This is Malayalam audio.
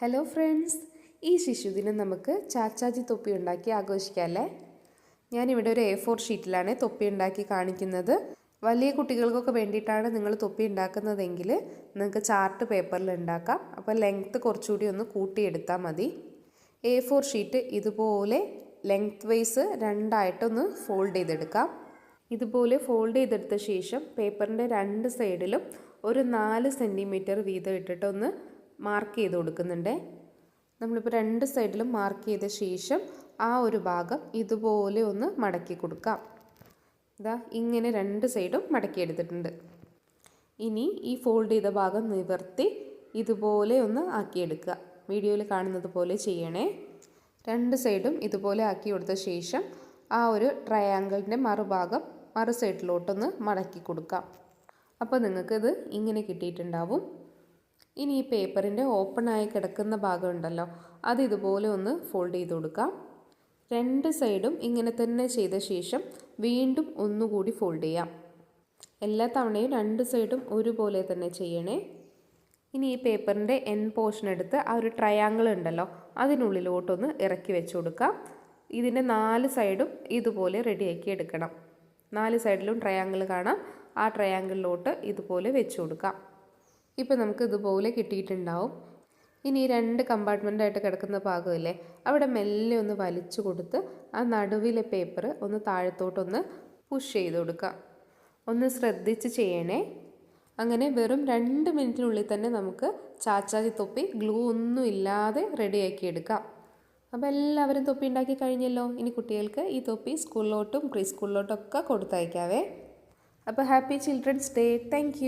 ഹലോ ഫ്രണ്ട്സ് ഈ ശിശുദിനം നമുക്ക് ചാച്ചാജി തൊപ്പി ഉണ്ടാക്കി ആഘോഷിക്കാമല്ലേ ഞാനിവിടെ ഒരു എ ഫോർ ഷീറ്റിലാണ് തൊപ്പി ഉണ്ടാക്കി കാണിക്കുന്നത്. വലിയ കുട്ടികൾക്കൊക്കെ വേണ്ടിയിട്ടാണ് നിങ്ങൾ തൊപ്പി ഉണ്ടാക്കുന്നതെങ്കിൽ നിങ്ങൾക്ക് ചാർട്ട് പേപ്പറിൽ ഉണ്ടാക്കാം. അപ്പോൾ ലെങ്ത്ത് കുറച്ചുകൂടി ഒന്ന് കൂട്ടിയെടുത്താൽ മതി. എ ഫോർ ഷീറ്റ് ഇതുപോലെ ലെങ്ത് വൈസ് രണ്ടായിട്ടൊന്ന് ഫോൾഡ് ചെയ്തെടുക്കാം. ഇതുപോലെ ഫോൾഡ് ചെയ്തെടുത്ത ശേഷം പേപ്പറിന്റെ രണ്ട് സൈഡിലും ഒരു നാല് സെന്റിമീറ്റർ വീതം ഇട്ടിട്ടൊന്ന് മാർക്ക് ചെയ്ത് കൊടുക്കുന്നുണ്ട്. നമ്മളിപ്പോൾ രണ്ട് സൈഡിലും മാർക്ക് ചെയ്ത ശേഷം ആ ഒരു ഭാഗം ഇതുപോലെ ഒന്ന് മടക്കി കൊടുക്കാം. ഇതാ ഇങ്ങനെ രണ്ട് സൈഡും മടക്കി എടുത്തിട്ടുണ്ട്. ഇനി ഈ ഫോൾഡ് ചെയ്ത ഭാഗം നിവർത്തി ഇതുപോലെ ഒന്ന് ആക്കിയെടുക്കുക വീഡിയോയിൽ കാണുന്നത് പോലെ ചെയ്യണേ. രണ്ട് സൈഡും ഇതുപോലെ ആക്കി കൊടുത്ത ശേഷം ആ ഒരു ട്രയാങ്കിളിന്റെ മറുഭാഗം മറു സൈഡിലോട്ടൊന്ന് മടക്കി കൊടുക്കാം. അപ്പോൾ നിങ്ങൾക്കിത് ഇങ്ങനെ കിട്ടിയിട്ടുണ്ടാവും. ഇനി ഈ പേപ്പറിന്റെ ഓപ്പണായി കിടക്കുന്ന ഭാഗം ഉണ്ടല്ലോ അത് ഇതുപോലെ ഒന്ന് ഫോൾഡ് ചെയ്ത് കൊടുക്കാം. രണ്ട് സൈഡും ഇങ്ങനെ തന്നെ ചെയ്ത ശേഷം വീണ്ടും ഒന്നുകൂടി ഫോൾഡ് ചെയ്യാം. എല്ലാ തവണയും രണ്ട് സൈഡും ഒരുപോലെ തന്നെ ചെയ്യണേ. ഇനി ഈ പേപ്പറിന്റെ എൻ പോർഷൻ എടുത്ത് ആ ഒരു ട്രയാങ്കിൾ ഉണ്ടല്ലോ അതിനുള്ളിലോട്ടൊന്ന് ഇറക്കി വെച്ച് കൊടുക്കാം. ഇതിന്റെ നാല് സൈഡും ഇതുപോലെ റെഡിയാക്കി എടുക്കണം. നാല് സൈഡിലും ട്രയാങ്കിൾ കാണാം ആ ട്രയാങ്കിളിലോട്ട് ഇതുപോലെ വെച്ച് കൊടുക്കാം. ഇപ്പോൾ നമുക്ക് ഇതുപോലെ കിട്ടിയിട്ടുണ്ടാവും. ഇനി രണ്ട് കമ്പാർട്ട്മെന്റായിട്ട് കിടക്കുന്ന ഭാഗമല്ലേ അവിടെ മെല്ലെ ഒന്ന് വലിച്ചു കൊടുത്ത് ആ നടുവിലെ പേപ്പർ ഒന്ന് താഴത്തോട്ടൊന്ന് പുഷ് ചെയ്ത് കൊടുക്കുക. ഒന്ന് ശ്രദ്ധിച്ച് ചെയ്യണേ. അങ്ങനെ വെറും രണ്ട് മിനിറ്റിനുള്ളിൽ തന്നെ നമുക്ക് ചാച്ചാജി തൊപ്പി ഗ്ലൂ ഒന്നും ഇല്ലാതെ റെഡിയാക്കി എടുക്കാം അപ്പോൾ എല്ലാവരും തൊപ്പി ഉണ്ടാക്കി കഴിഞ്ഞല്ലോ. ഇനി കുട്ടികൾക്ക് ഈ തൊപ്പി സ്കൂളിലോട്ടും പ്രീ സ്കൂളിലോട്ടും ഒക്കെ കൊടുത്തയക്കാവേ. അപ്പോൾ ഹാപ്പി ചിൽഡ്രൻസ് ഡേ താങ്ക്